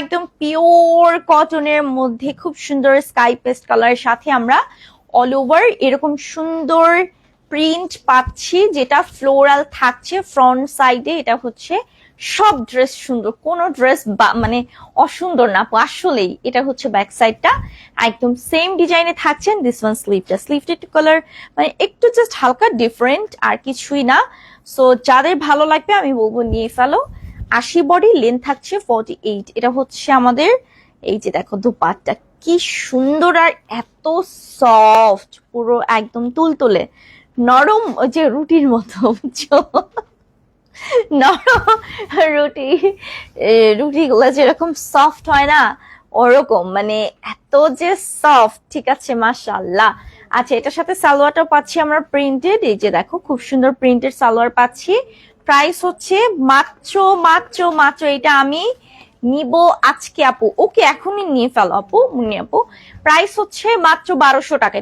একদম পিওর কটনের মধ্যে খুব সুন্দর স্কাই পেস্ট কালারের সাথে আমরা অল ওভার এরকম সুন্দর প্রিন্ট পাচ্ছি, যেটা ফ্লোরাল থাকছে ফ্রন্ট সাইডে এটা হচ্ছে সব ড্রেস সুন্দর। কোনো ড্রেস মানে অসুন্দর না, আসলেই এটা হচ্ছে ব্যাক সাইডটা একদম সেম ডিজাইনে থাকছেন দিস ওয়ান স্লিভটা স্লিভটা একটু কালার মানে একটু জাস্ট হালকা ডিফারেন্ট আর কিছুই না। সো যাদের ভালো লাগবে, আমি বলব, নিয়ে ফেলো। আশি বডি লেন্থ থাকছে ফর্টি এইট এটা হচ্ছে আমাদের, এই যে দেখো দুপাটটা, কি সুন্দর আর এত সফট পুরো একদম তুলতুলে। নরম যে রুটির মতো নরম রুটি রুটি গুলো যেরকম সফট হয় না, ওরকম। মানে এত যে সফট ঠিক আছে মাশাল্লাহ আচ্ছা এটার সাথে সালোয়ারটাও পাচ্ছি আমরা প্রিন্টেড এই যে দেখো, খুব সুন্দর প্রিন্টেড সালোয়ার পাচ্ছি। প্রাইস হচ্ছে মাত্র মাত্র মাত্র এটা আমি নিব আজকে আপু। ওকে, এখনই নিয়ে ফেলো আপু, মুন্নি আপু। প্রাইস হচ্ছে মাত্র বারোশো টাকা।